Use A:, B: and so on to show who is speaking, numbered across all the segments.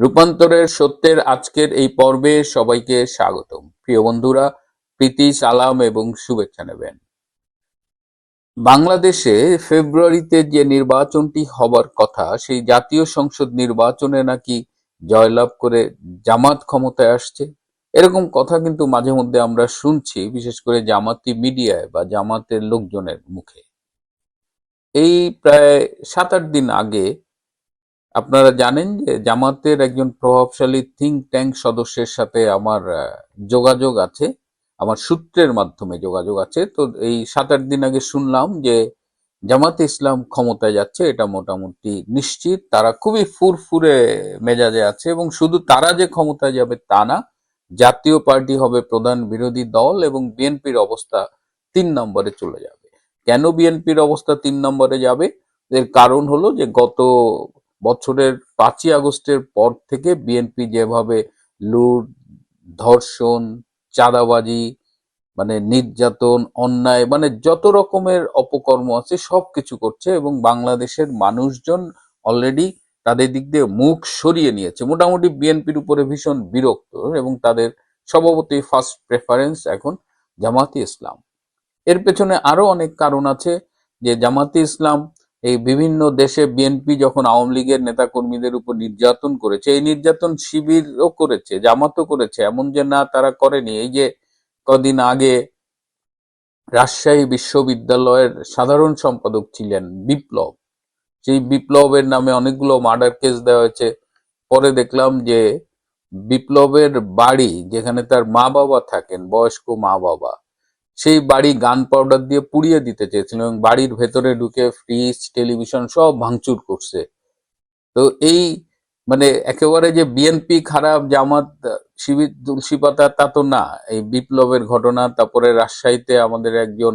A: রূপান্তরের সত্যের আজকের এই পর্বে সবাইকে স্বাগতম। প্রিয় বন্ধুরা, প্রীতি, সালাম এবং শুভেচ্ছা নেবেন। বাংলাদেশে ফেব্রুয়ারিতে যে নির্বাচনটি হবার কথা, সেই জাতীয় সংসদ নির্বাচনে নাকি জয়লাভ করে জামাত ক্ষমতায় আসছে। এরকম কথা কিন্তু মাঝে মধ্যে আমরা শুনছি, বিশেষ করে জামাতি মিডিয়ায় বা জামাতের লোকজনের মুখে। এই প্রায় সাত আট দিন আগে আপনারা জানেন যে জামাতের একজন প্রভাবশালী থিঙ্ক ট্যাঙ্ক সদস্যের সাথে আমার যোগাযোগ আছে, আমার সূত্রের মাধ্যমে যোগাযোগ আছে। তো এই সাত আট দিন আগে শুনলাম যে জামাতে ইসলাম ক্ষমতায় যাচ্ছে, এটা মোটামুটি নিশ্চিত। তারা খুবই ফুরফুরে মেজাজে আছে এবং শুধু তারা যে ক্ষমতায় যাবে তা না, জাতীয় পার্টি হবে প্রধান বিরোধী দল এবং বিএনপির অবস্থা তিন নম্বরে চলে যাবে। কেন বিএনপির অবস্থা তিন নম্বরে যাবে? এর কারণ হলো যে গত বছরের পাঁচই আগস্টের পর থেকে বিএনপি যেভাবে লুট, ধর্ষণ, চাঁদাবাজি মানে নির্যাতন, অন্যায় মানে যত রকমের অপকর্ম আছে সবকিছু করছে এবং বাংলাদেশের মানুষজন অলরেডি তাদের দিক দিয়ে মুখ সরিয়ে নিয়েছে। মোটামুটি বিএনপির উপরে ভীষণ বিরক্ত এবং তাদের সভাপতি ফার্স্ট প্রেফারেন্স এখন জামাতি ইসলাম। এর পেছনে আরও অনেক কারণ আছে যে জামাতি ইসলাম এই বিভিন্ন দেশে বিএনপি যখন আওয়ামী লীগের নেতা কর্মীদের উপর নির্যাতন করেছে, এই নির্যাতন শিবিরও করেছে, জামাতও করেছে, এমন যে না তারা করেনি। এই যে কদিন আগে রাজশাহী বিশ্ববিদ্যালয়ের সাধারণ সম্পাদক ছিলেন বিপ্লব। সেই বিপ্লবের নামে অনেকগুলো মার্ডার কেস দেওয়া হয়েছে। পরে দেখলাম যে বিপ্লবের বাড়ি যেখানে তার মা বাবা থাকেন, বয়স্ক মা বাবা সেই বাড়ি গান পাউডার দিয়ে পুড়িয়ে দিতে চেয়েছিল এবং বাড়ির ভেতরে ঢুকে ফ্রিজ টেলিভিশন সব ভাঙচুর করছে। তো এই মানে একেবারে যে বিএনপি খারাপ, জামাত শিবির তুলসী পাতা তা তো না। এই বিপ্লবের ঘটনা, তারপরে রাজশাহীতে আমাদের একজন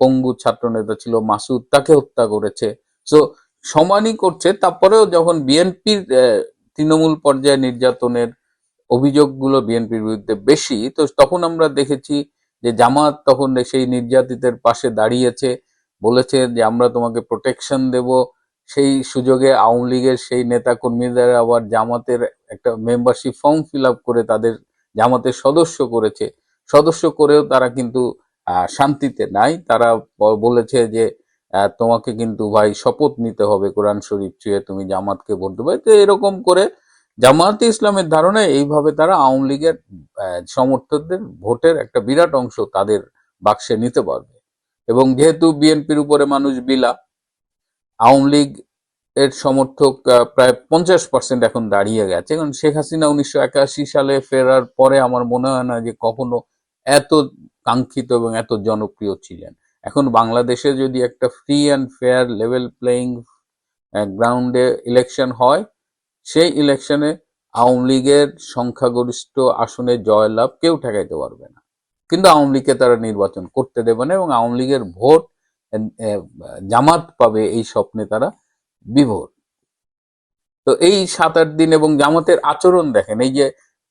A: পঙ্গু ছাত্র নেতা ছিল, মাসুদ, তাকে হত্যা করেছে। তো সমানই করছে। তারপরেও যখন বিএনপির তৃণমূল পর্যায়ে নির্যাতনের অভিযোগগুলো বিএনপির বিরুদ্ধে বেশি, তো তখন আমরা দেখেছি যে জামাত তখন সেই নির্যাতিতের পাশে দাঁড়িয়েছে, বলেছে যে আমরা তোমাকে প্রোটেকশন দেব। সেই সুযোগে আওয়ামী লীগের সেই নেতা কর্মীদের আবার জামাতের একটা মেম্বারশিপ ফর্ম ফিল করে তাদের জামাতের সদস্য করেছে। সদস্য করেও তারা কিন্তু শান্তিতে নাই। তারা বলেছে যে তোমাকে কিন্তু ভাই শপথ নিতে হবে কোরআন শরীফ ছুঁয়ে, তুমি জামাতকে ভোট দেবে। তো এরকম করে জামায়াতে ইসলামের ধারণা এইভাবে তারা আওয়ামী লীগের সমর্থকদের ভোটের একটা বিরাট অংশ তাদের বাক্সে নিতে পারবে। এবং যেহেতু বিএনপির উপরে মানুষ বিলা, আওয়ামী লীগ এর সমর্থক প্রায় পঞ্চাশ পার্সেন্ট এখন দাঁড়িয়ে গেছে। কারণ শেখ হাসিনা উনিশশো একাশি সালে ফেরার পরে আমার মনে হয় না যে কখনো এত কাঙ্ক্ষিত এবং এত জনপ্রিয় ছিলেন। এখন বাংলাদেশে যদি একটা free and fair level playing গ্রাউন্ডে ইলেকশন হয় সেই ইলেকশনে আওয়ামী লীগের সংখ্যাগরিষ্ঠ আসনে জয়লাভ কেউ ঠেকাইতে পারবে না। কিন্তু আওয়ামী লীগকে তারা নির্বাচন করতে দেবে না এবং আওয়ামী লীগের ভোট জামাত পাবে এই স্বপ্নে তারা বিভোর। তো এই সাত আট দিন এবং জামাতের আচরণ দেখেন, এই যে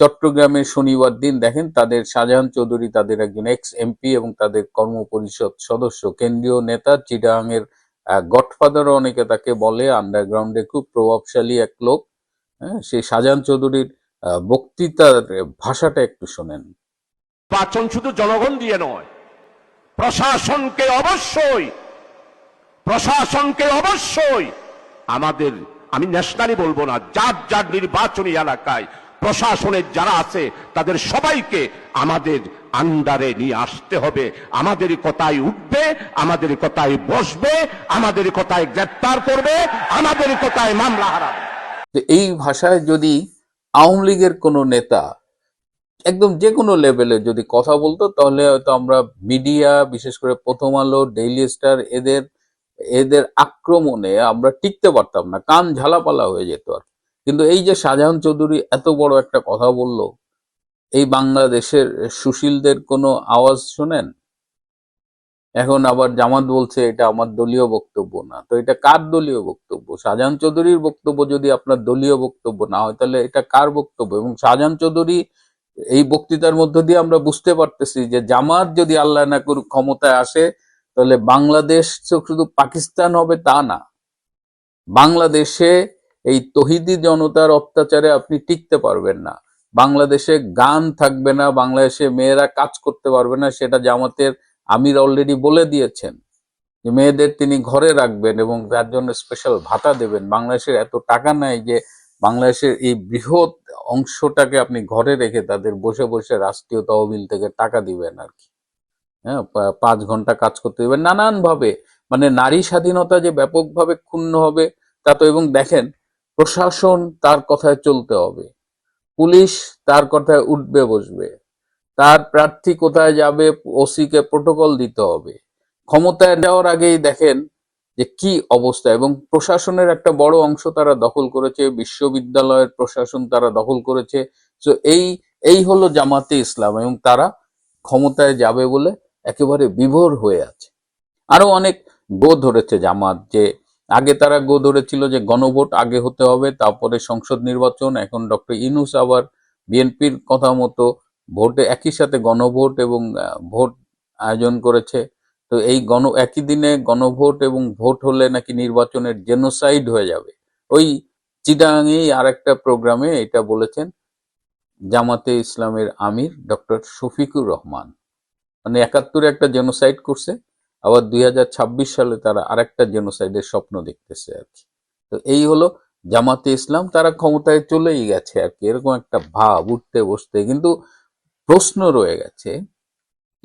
A: চট্টগ্রামের শনিবার দিন দেখেন, তাদের শাহজাহান চৌধুরী তাদের একজন এক্স এমপি এবং তাদের কর্মপরিষদ সদস্য, কেন্দ্রীয় নেতা চিটাং এর গডফাদারও অনেকে তাকে বলে আন্ডারগ্রাউন্ডে খুব প্রভাবশালী এক লোক। সেই শাহজাহান চৌধুরীর বক্তৃতার ভাষাটা একটু শোনেন।
B: নির্বাচন শুধু জনগণ দিয়ে নয়, প্রশাসনকে অবশ্যই প্রশাসনকে অবশ্যই আমাদের, আমি ন্যাশনালি বলব না, যার যার নির্বাচনী এলাকায় প্রশাসনের যারা আছে, তাদের সবাইকে আমাদের আন্ডারে নিয়ে আসতে হবে। আমাদের কথায় উঠবে, আমাদের কথায় বসবে, আমাদের কথায় গ্রেপ্তার করবে, আমাদের কথায় মামলা হারাবে।
A: তো এই ভাষায় যদি আওয়ামী লীগের কোনো নেতা একদম যে কোনো লেভেলে যদি কথা বলতো, তাহলে হয়তো আমরা মিডিয়া বিশেষ করে প্রথম আলো ডেইলি স্টার এদের এদের আক্রমণে আমরা টিকতে পারতাম না, কান ঝালাপালা হয়ে যেত আর কিন্তু এই যে শাহজাহান চৌধুরী এত বড় একটা কথা বলল, এই বাংলাদেশের সুশীলদের কোনো আওয়াজ শোনেন? এখন আবার জামাত বলছে এটা আমার দলীয় বক্তব্য না। তো এটা কার দলীয় বক্তব্য? শাহজাহান চৌধুরীর বক্তব্য যদি আপনার দলীয় বক্তব্য না হয়, তাহলে এটা কার বক্তব্য? এবং শাহজাহান চৌধুরী এই বক্তৃতার মধ্য দিয়ে আমরা বুঝতে পারতেছি যে জামাত যদি আল্লাহ না করুক, ক্ষমতায় আসে, তাহলে বাংলাদেশ শুধু পাকিস্তান হবে তা না। বাংলাদেশে এই তহিদি জনতার অত্যাচারে আপনি টিকতে পারবেন না। বাংলাদেশে গান থাকবে না, বাংলাদেশে মেয়েরা কাজ করতে পারবে না, সেটা জামাতের আমির অলরেডি বলে দিয়েছেন যে মেয়েদের তিনি ঘরে রাখবেন এবং তার জন্য স্পেশাল ভাতা দেবেন। বাংলাদেশের এত টাকা নাই যে বাংলাদেশের এই বৃহৎ অংশটাকে আপনি ঘরে রেখে তাদের বসে বসে রাষ্ট্রীয় তহবিল থেকে টাকা দিবেন আর কি। হ্যাঁ পাঁচ ঘণ্টা কাজ করতে দেবেন নানান ভাবে মানে নারী স্বাধীনতা যে ব্যাপকভাবে ক্ষুণ্ণ হবে, তা তো এবং দেখেন, প্রশাসন তার কথায় চলতে হবে। পুলিশ তার কথায় উঠবে, বসবে। তার প্রার্থী কোথায় যাবে, ওসিকে প্রোটোকল দিতে হবে। ক্ষমতায় যাওয়ার আগেই দেখেন যে কি অবস্থা এবং প্রশাসনের একটা বড় অংশ তারা দখল করেছে, বিশ্ববিদ্যালয়ের প্রশাসন তারা দখল করেছে। তো এই এই হলো জামাতে ইসলাম এবং তারা ক্ষমতায় যাবে বলে একেবারে বিভোর হয়ে আছে। আরও অনেক গো ধরেছে জামাত যে আগে তারা গো ধরেছিল যে গণভোট আগে হতে হবে, তারপরে সংসদ নির্বাচন, এখন ডক্টর ইনুস আবার বিএনপির কথা মতো ভোটে একই সাথে গণভোট এবং ভোট আয়োজন করেছে। তো এই গণ, একই দিনে গণভোট এবং ভোট হলে নাকি নির্বাচনের জেনোসাইড হয়ে যাবে। ওই চিটাঙেই আর একটা প্রোগ্রামে এটা বলেছেন জামাতে ইসলামের আমির ডক্টর শফিকুর রহমান। মানে একাত্তরে একটা জেনোসাইড করছে, আবার দুই হাজার ছাব্বিশ সালে তারা আরেকটা জেনোসাইডের স্বপ্ন দেখতেছে আর কি। তো এই হলো জামাতে ইসলাম, তারা ক্ষমতায় চলেই গেছে আর কি। এরকম একটা ভাব, উঠতে বসতে। কিন্তু প্রশ্ন রয়ে গেছে,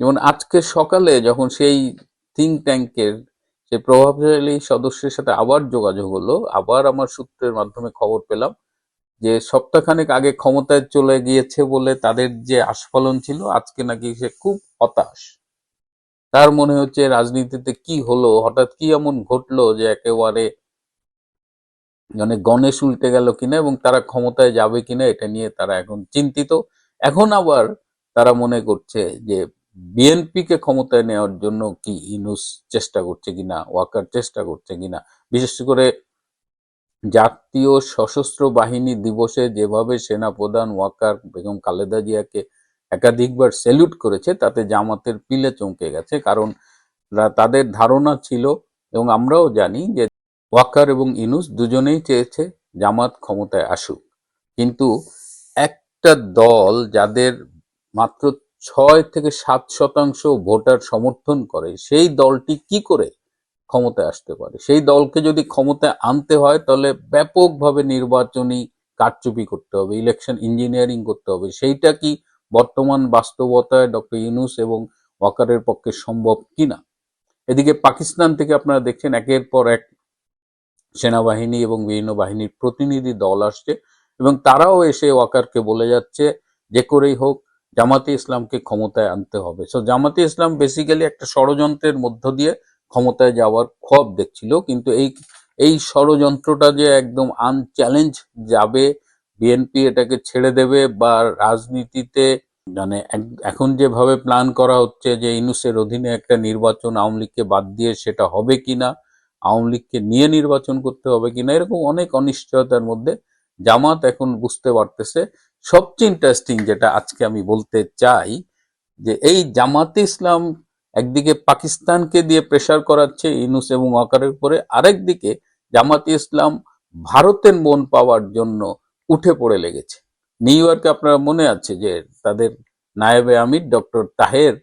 A: যেমন আজকে সকালে যখন সেই থিঙ্ক ট্যাঙ্কের সেই প্রভাবশালী সদস্যের সাথে আবার যোগাযোগ হলো, আবার আমার সূত্রের মাধ্যমে খবর পেলাম যে সপ্তাহখানেক আগে ক্ষমতায় চলে গিয়েছে বলে তাদের যে আস্ফলন ছিল, আজকে নাকি সে খুব হতাশ। তার মনে হচ্ছে রাজনীতিতে কি হলো, হঠাৎ কি এমন ঘটলো যে একেবারে মানে গণেশ উল্টে গেল কিনা এবং তারা ক্ষমতায় যাবে কিনা এটা নিয়ে তারা এখন চিন্তিত। এখন আবার তারা মনে করছে যে বিএনপি কে ক্ষমতায় নেওয়ার জন্য কি ইনুস চেষ্টা করছে কিনা, ওয়াকার চেষ্টা করছে কিনা? বিশেষ করে জাতীয় সশস্ত্র বাহিনী দিবসে যেভাবে সেনা প্রধান ওয়াকার বেগম খালেদা জিয়াকে একাধিকবার স্যালুট করেছে, তাতে জামাতের পিলে চমকে গেছে। কারণ তাদের ধারণা ছিল এবং আমরাও জানি যে ওয়াকার এবং ইনুস দুজনেই চেয়েছে জামাত ক্ষমতায় আসুক। কিন্তু একটা দল যাদের মাত্র ছয় থেকে সাত শতাংশ ভোটার সমর্থন করে, সেই দলটি কি করে ক্ষমতায় আসতে পারে? সেই দলকে যদি ক্ষমতায় আনতে হয়, তাহলে ব্যাপকভাবে নির্বাচনী কারচুপি করতে হবে, ইলেকশন ইঞ্জিনিয়ারিং করতে হবে। সেইটা কি বর্তমান বাস্তবতায় ডক্টর ইউনুস এবং ওয়াকারের পক্ষে সম্ভব কিনা? এদিকে পাকিস্তান থেকে আপনারা দেখছেন একের পর এক সেনাবাহিনী এবং বিভিন্ন বাহিনীর প্রতিনিধি দল আসছে এবং তারাও এসে ওয়াকারকে বলে যাচ্ছে, যে করেই হোক জামাতে ইসলামকে ক্ষমতায় আনতে হবে। সো জামাতে ইসলাম বেসিক্যালি একটা ষড়যন্ত্রের মধ্য দিয়ে ক্ষমতায় যাওয়ার খব দেখছিল, কিন্তু এই এই ষড়যন্ত্রটা যে একদম আনচ্যালেঞ্জ যাবে বিএনপি এটাকে ছেড়ে দেবে বা রাজনীতিতে মানে এখন যেভাবে প্ল্যান করা হচ্ছে যে ইনুসের অধীনে একটা নির্বাচন আওয়ামী লীগকে বাদ দিয়ে সেটা হবে কিনা, আওয়ামী লীগকে নিয়ে নির্বাচন করতে হবে কিনা, এরকম অনেক অনিশ্চয়তার মধ্যে জামাত এখন বুঝতে পারতেছে সবচেয়ে ইন্টারেস্টিং যেটা আজকে আমি বলতে চাই, যে এই জামাতে ইসলাম একদিকে পাকিস্তানকে দিয়ে প্রেসার করাচ্ছে ইনুস এবং ওয়াকারের উপরে আরেকদিকে জামাতে ইসলাম ভারতের মন পাওয়ার জন্য উঠে পড়ে লেগেছে। নিউ ইয়র্কে আপনার মনে আছে যে তাদের নায়েবে আমির ডক্টর তাহের,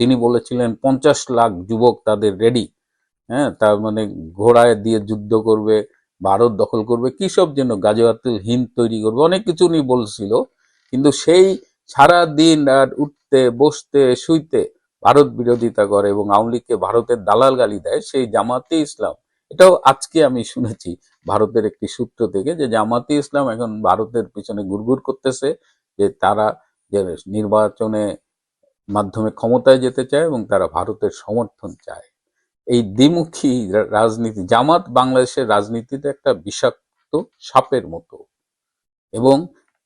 A: তিনি বলেছিলেন পঞ্চাশ লাখ যুবক তাদের রেডি হ্যাঁ তার মানে ঘোড়ায় দিয়ে যুদ্ধ করবে ভারত দখল করবে, কি সব যেন গাজওয়াতুল হিন্দ তৈরি করবে, অনেক কিছু উনি বলছিল, কিন্তু সেই সারা দিন আর উঠতে, বসতে, শুইতে ভারত বিরোধিতা করে এবং আওয়ামী লীগকে ভারতের দালাল গালি দেয়, সেই জামাতে ইসলাম। এটাও আজকে আমি শুনেছি ভারতের একটি সূত্র থেকে যে জামাতে ইসলাম এখন ভারতের পিছনে গুড়গুড় করতেছে, যে তারা যে নির্বাচনে মাধ্যমে ক্ষমতায় যেতে চায় এবং তারা ভারতের সমর্থন চায়। এই দ্বিমুখী রাজনীতি, জামাত বাংলাদেশের রাজনীতিতে একটা বিষাক্ত সাপের মতো। এবং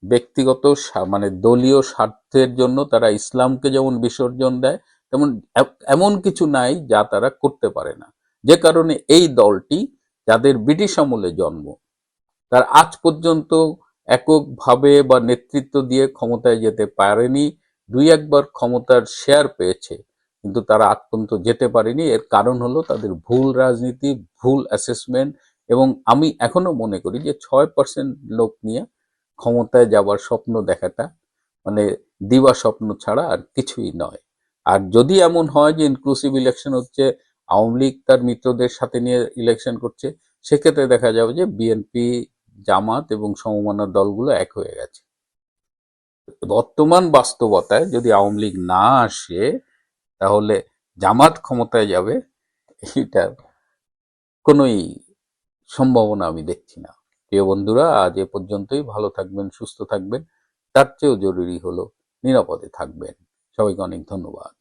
A: ব্যক্তিগত মানে দলীয় স্বার্থের জন্য তারা ইসলামকে যেমন বিসর্জন দেয়, তেমন এমন কিছু নাই যা তারা করতে পারে না। যে কারণে এই দলটি যাদের ব্রিটিশ আমলে জন্ম, তার আজ পর্যন্ত এককভাবে বা নেতৃত্ব দিয়ে ক্ষমতায় যেতে পারেনি, দুই একবার ক্ষমতার শেয়ার পেয়েছে। কিন্তু তারা পর্যন্ত যেতে পারেনি। এর কারণ হলো তাদের ভুল রাজনীতি, ভুল অ্যাসেসমেন্ট এবং আমি এখনও মনে করি যে ছয় পার্সেন্ট লোক নিয়ে ক্ষমতায় যাবার স্বপ্ন দেখাটা মানে দিবা স্বপ্ন ছাড়া আর কিছুই নয়। আর যদি এমন হয় যে ইনক্লুসিভ ইলেকশন হচ্ছে, আওয়ামী লীগ তার মিত্রদের সাথে নিয়ে ইলেকশন করছে, সেক্ষেত্রে দেখা যাবে যে বিএনপি জামাত এবং সমমানের দলগুলো এক হয়ে গেছে। বর্তমান বাস্তবতায় যদি আওয়ামী লীগ না আসে তাহলে জামাত ক্ষমতায় যাবে, এটার কোনোই সম্ভাবনা আমি দেখছি না। প্রিয় বন্ধুরা, আজ এ পর্যন্তই। ভালো থাকবেন, সুস্থ থাকবেন। তার চেয়েও জরুরি হলো নিরাপদে থাকবেন। সবাইকে অনেক ধন্যবাদ।